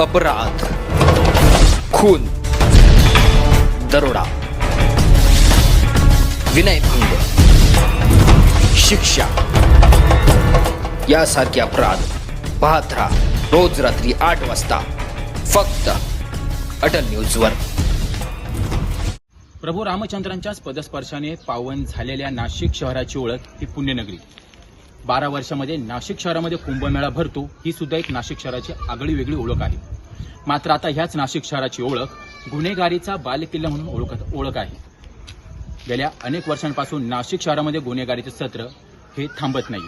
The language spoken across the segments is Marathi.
अपराध. खून. दरोडा. विनयभंग. शिक्षा. यासारखे अपराध पाहत राहा रोज रात्री आठ वाजता फक्त अटल न्यूजवर. प्रभू रामचंद्रांच्याच पदस्पर्शाने पावन झालेल्या नाशिक शहराची ओळख ही पुण्यनगरी. बारा वर्षामध्ये नाशिक शहरामध्ये कुंभमेळा भरतो ही सुद्धा एक नाशिक शहराची आगळी वेगळी ओळख आहे. मात्र आता ह्याच नाशिक शहराची ओळख गुन्हेगारीचा बालकिल्ला म्हणून ओळख ओळख आहे. गेल्या अनेक वर्षांपासून नाशिक शहरामध्ये गुन्हेगारीचे सत्र हे थांबत नाही.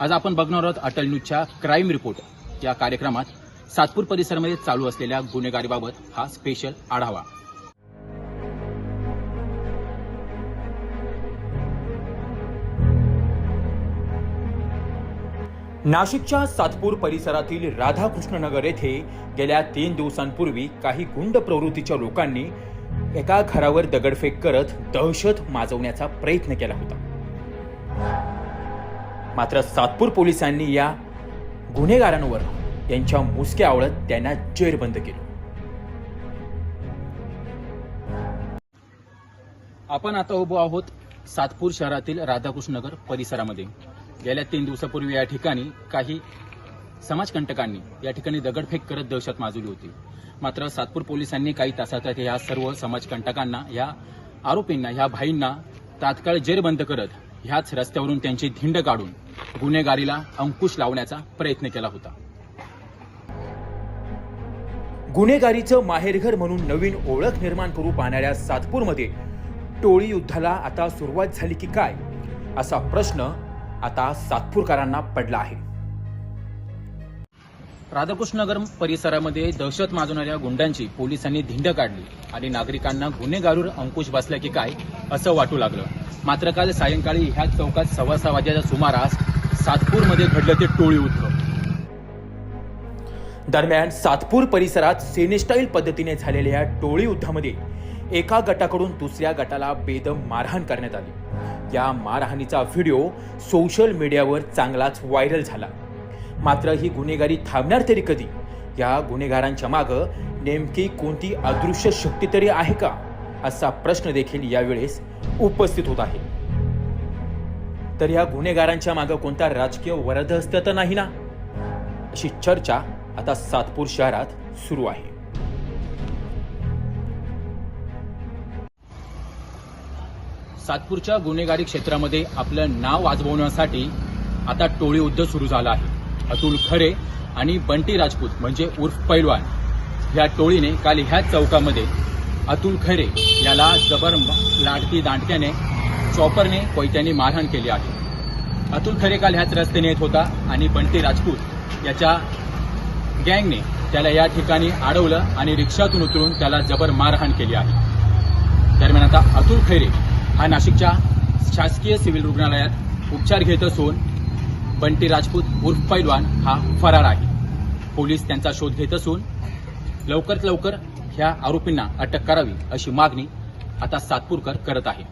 आज आपण बघणार आहोत अटल न्यूजच्या क्राईम रिपोर्ट. या कार्यक्रमात सातपूर परिसरामध्ये चालू असलेल्या गुन्हेगारीबाबत हा स्पेशल आढावा. नाशिकच्या सातपूर परिसरातील राधाकृष्णनगर येथे गेल्या तीन दिवसांपूर्वी काही गुंड प्रवृत्तीच्या लोकांनी एका घरावर दगडफेक करत दहशत माजवण्याचा प्रयत्न केला होता. मात्र सातपूर पोलिसांनी या गुन्हेगारांवर यांच्या मुसक्या आवळत त्यांना जेरबंद केलं. आपण आता उभो आहोत सातपूर शहरातील राधाकृष्णनगर परिसरामध्ये. गेल्या तीन दिवसापूर्वी या ठिकाणी काही समाजकंटकांनी या ठिकाणी दगडफेक करत दहशत माजवली होती. मात्र सातपूर पोलिसांनी काही तासात या सर्व समाजकंटकांना या आरोपींना ह्या भाईंना तात्काळ जेरबंद करत ह्याच रस्त्यावरून त्यांची धिंड काढून गुन्हेगारीला अंकुश लावण्याचा प्रयत्न केला होता. गुन्हेगारीचं माहेरघर म्हणून नवीन ओळख निर्माण करू पाहणाऱ्या सातपूरमध्ये टोळी युद्धाला आता सुरुवात झाली की काय? असा प्रश्न आता सातपूरकरांना पडला आहे. राधाकृष्णनगर परिसरामध्ये दहशत माजवणाऱ्या गुंडांची पोलिसांनी धिंड काढली आणि नागरिकांना गुन्हेगारीवर अंकुश बसला की काय असं वाटू लागलं. मात्र काल सायंकाळी ह्या चौकात सव्वा सहा वाजेच्या सुमारास सातपूरमध्ये घडलं ते टोळी युद्ध दरम्यान सातपूर परिसरात सेनेस्टाईल पद्धतीने झालेल्या या टोळी युद्धामध्ये एका गटाकडून दुसऱ्या गटाला बेदम मारहाण करण्यात आली. या मारहाणीचा व्हिडिओ सोशल मीडियावर चांगलाच व्हायरल झाला. मात्र ही गुन्हेगारी थांबणार तरी कधी? या गुन्हेगारांच्या मागं नेमकी कोणती अदृश्य शक्ती तरी आहे का? असा प्रश्न देखील यावेळेस उपस्थित होत आहे. तर या गुन्हेगारांच्या मागं कोणता राजकीय वरदहस्त तर नाही ना? अशी चर्चा आता सातपूर शहरात सुरू आहे. सातपूरच्या गुन्हेगारी क्षेत्रामध्ये आपलं नाव वाजवण्यासाठी आता टोळी युद्ध सुरू झालं आहे. अतुल खरे आणि बंटी राजपूत म्हणजे उर्फ पैलवान या टोळीने काल ह्याच चौकामध्ये अतुल खरे याला जबर लाडकी दांडक्याने चॉपरने कोयत्याने मारहाण केली आहे. अतुल खरे काल ह्याच रस्त्याने येत होता आणि बंटी राजपूत याच्या गँगने त्याला या ठिकाणी अडवलं आणि रिक्षातून उतरून त्याला जबर मारहाण केली आहे. दरम्यान आता अतुल खैरे हा नाशिकच्या शासकीय सिव्हिल रुग्णालयात उपचार घेत असून बंटी राजपूत उर्फ पैलवान हा फरार आहे. पोलीस त्यांचा शोध घेत असून लवकरात लवकर ह्या आरोपींना अटक करावी अशी मागणी आता सातपूरकर करत आहे.